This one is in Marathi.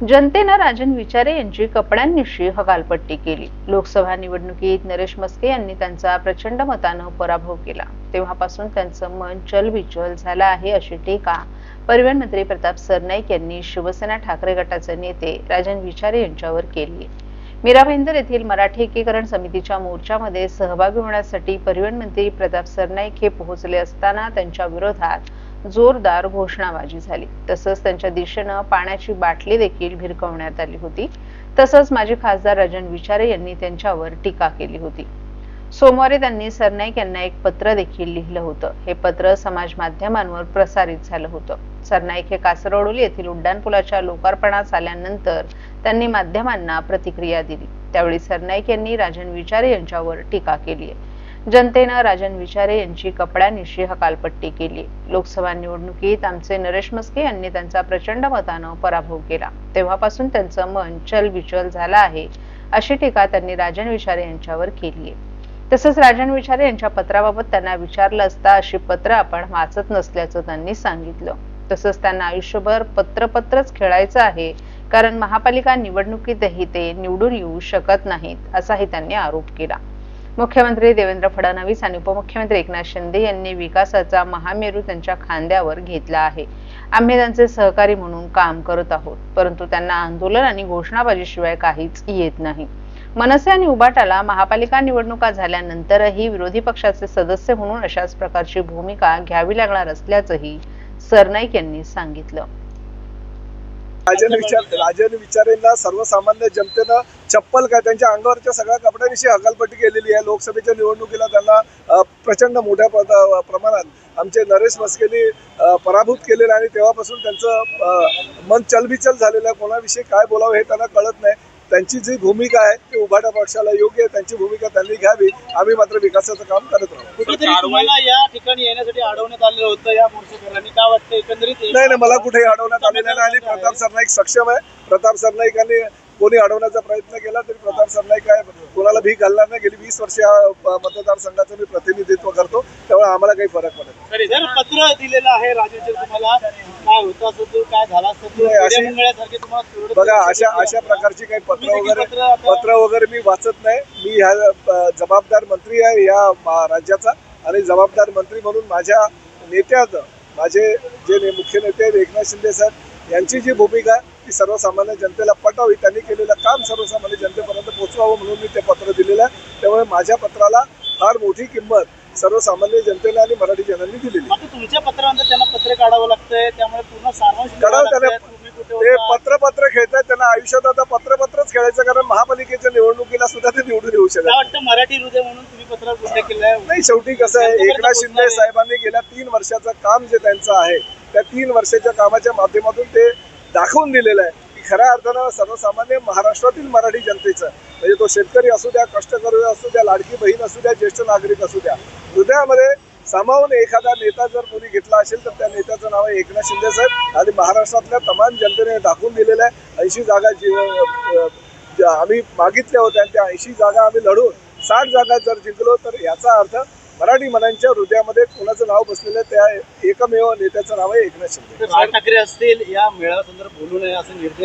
जनतेनं राजन विचारे यांची कपड्यांनिशी हकालपट्टी केली. लोकसभा निवडणुकीत नरेश मस्के यांनी त्यांचा प्रचंड मतानं पराभव केला. तेव्हापासून त्यांचं मन चलबिचल झालं आहे अशी टीका परिवहन मंत्री प्रताप सरनाईक यांनी शिवसेना ठाकरे गटाचे नेते राजन विचारे यांच्यावर केली. मीरा भाईंदर येथील मराठी एकीकरण समितीच्या मोर्चामध्ये सहभागी होण्यासाठी परिवहन मंत्री प्रताप सरनाईक हे पोहोचले असताना त्यांच्या विरोधात जोरदार घोषणाबाजी झाली. तसंच त्यांच्या दिशेनं पाण्याची बाटली देखील भिरकवण्यात आली होती. तसंच माजी खासदार राजन विचारे यांनी त्यांच्यावर टीका केली होती. सोमवारी त्यांनी सरनाईक यांना एक पत्र देखील लिहिलं होतं. हे पत्र समाज माध्यमांवर प्रसारित झालं होतं. सरनाईक हे कासरवडोली येथील उड्डाणपुलाच्या लोकार्पणास आल्यानंतर त्यांनी माध्यमांना प्रतिक्रिया दिली. त्यावेळी सरनाईक यांनी राजन विचारे यांच्यावर टीका केली आहे. जनतेनं राजन विचारे यांची कपड्यानिशी हकालपट्टी केली. लोकसभा निवडणुकीत आमचे नरेश मस्के यांनी त्यांचा प्रचंड मतानं पराभव केला. तेव्हापासून त्यांचं मन चलबिचल झालं आहे अशी टीका त्यांनी राजन विचारे यांच्यावर केली आहे तसंच राजन विचारे यांच्या पत्राबाबत त्यांना विचारलं असता अशी पत्र आपण वाचत नसल्याचं त्यांनी सांगितलं. तसंच त्यांना आयुष्यभर पत्रपत्रच खेळायचं आहे कारण महापालिका निवडणुकीतही ते निवडून येऊ शकत नाहीत असाही त्यांनी आरोप केला. मुख्यमंत्री देवेंद्र फडणवीस आणि उपमुख्यमंत्री एकनाथ शिंदे यांनी विकासाचा महामेरू त्यांच्या खांद्यावर घेतला आहे. आम्ही त्यांचे सहकारी म्हणून काम करत आहोत परंतु त्यांना आंदोलन आणि घोषणाबाजीशिवाय काहीच येत नाही. मनसे आणि उबाटाला महापालिका निवडणुका झाल्यानंतरही विरोधी पक्षाचे सदस्य म्हणून अशाच प्रकारची भूमिका घ्यावी लागणार असल्याचंही सरनाईक यांनी सांगितलं. राजन विचार राजन विचारेंना सर्वसामान्य जनतेनं चप्पल काय त्यांच्या अंगावरच्या सगळ्या कपड्यांविषयी हकालपट्टी केलेली आहे. लोकसभेच्या निवडणुकीला त्यांना प्रचंड मोठ्या प्रमाणात आमचे नरेश मस्केनी पराभूत केलेलं आहे आणि तेव्हापासून त्यांचं मन चलबिचल झालेलं आहे. कोणाविषयी काय बोलावं हे त्यांना कळत नाही. त्यांची जी भूमिका आहे ती उभाटा पक्षाला योग्य आहे त्यांची भूमिका त्यांनी घ्यावी. आम्ही मात्र विकासाचं काम करत राहू. कुठेतरी तुम्हाला या ठिकाणी येण्यासाठी अडवण्यात आलेलं होतं या मोर्चेकऱ्यांनी काय वाटतं एकंदरीत नाही नाही मला कुठेही अडवण्यात आलेलं नाही. आणि प्रताप सरनाईक सक्षम आहे. प्रताप सरनाईकांनी कोणी अडवण्याचा प्रयत्न केला तरी प्रताप सरनाईक काय कोणाला भीक घालणार नाही. गेली वीस वर्ष या मतदारसंघाचं मी प्रतिनिधित्व करतो. त्यामुळे आम्हाला काही फरक पडत पत्र दिलेलं आहे राजेंचे तुम्हाला काय होतं झाला बघा अशा अशा आहे. प्रकारची काही पत्र वगैरे पत्र वगैरे मी वाचत नाही. मी ह्या जबाबदार मंत्री आहे या राज्याचा आणि जबाबदार मंत्री म्हणून माझ्या नेत्यात माझे जे मुख्य नेते एकनाथ शिंदे साहेब यांची जी भूमिका आहे ती सर्वसामान्य जनतेला पटावी. त्यांनी केलेलं काम सर्वसामान्य जनतेपर्यंत पोहोचवावं म्हणून मी ते पत्र दिलेलं आहे. त्यामुळे माझ्या पत्राला फार मोठी किंमत सर्वसामान्य जनतेने आणि मराठी जनांनी दिलेली तुमच्या पत्रानंतर त्यांना पत्र काढावं लागतंय. त्यामुळे पूर्ण सारांश काढावं त्याला- ते? पत्र पत्र खेळतात त्यांना आयुष्यात आता पत्र पत्रच खेळायचं कारण महापालिकेच्या निवडणुकीला सुद्धा ते निवडून येऊ शकत काय नाही. वाटतं मराठी हृदय म्हणून तुम्ही उल्लेख केलाय? नाही शेवटी कसं आहे एकनाथ शिंदे साहेबांनी गेल्या तीन वर्षाचं काम जे त्यांचं आहे त्या तीन वर्षाच्या कामाच्या माध्यमातून ते दाखवून दिलेलं आहे की खऱ्या अर्थानं सर्वसामान्य महाराष्ट्रातील मराठी जनतेचं म्हणजे तो शेतकरी असू द्या कष्टकरी असू द्या लाडकी बहीण असू द्या ज्येष्ठ नागरिक असू द्या हृदयामध्ये सामावून एखादा नेता जर कोणी घेतला असेल तर त्या नेत्याचं नाव आहे एकनाथ शिंदे साहेब. आणि महाराष्ट्रातल्या तमाम जनतेने दाखवून दिलेलं आहे ऐंशी जागा जी ज्या आम्ही मागितल्या होत्या आणि त्या ऐंशी जागा आम्ही लढून साठ जागा जर जिंकलो तर याचा अर्थ मराठी मनांच्या हृदयामध्ये कोणाचं नाव बसलेलं त्या एकमेव नेत्याचं नाव आहे एकनाथ शिंदे. राज ठाकरे असतील या मेळाव्यासंदर्भात बोलू नये असं निर्देश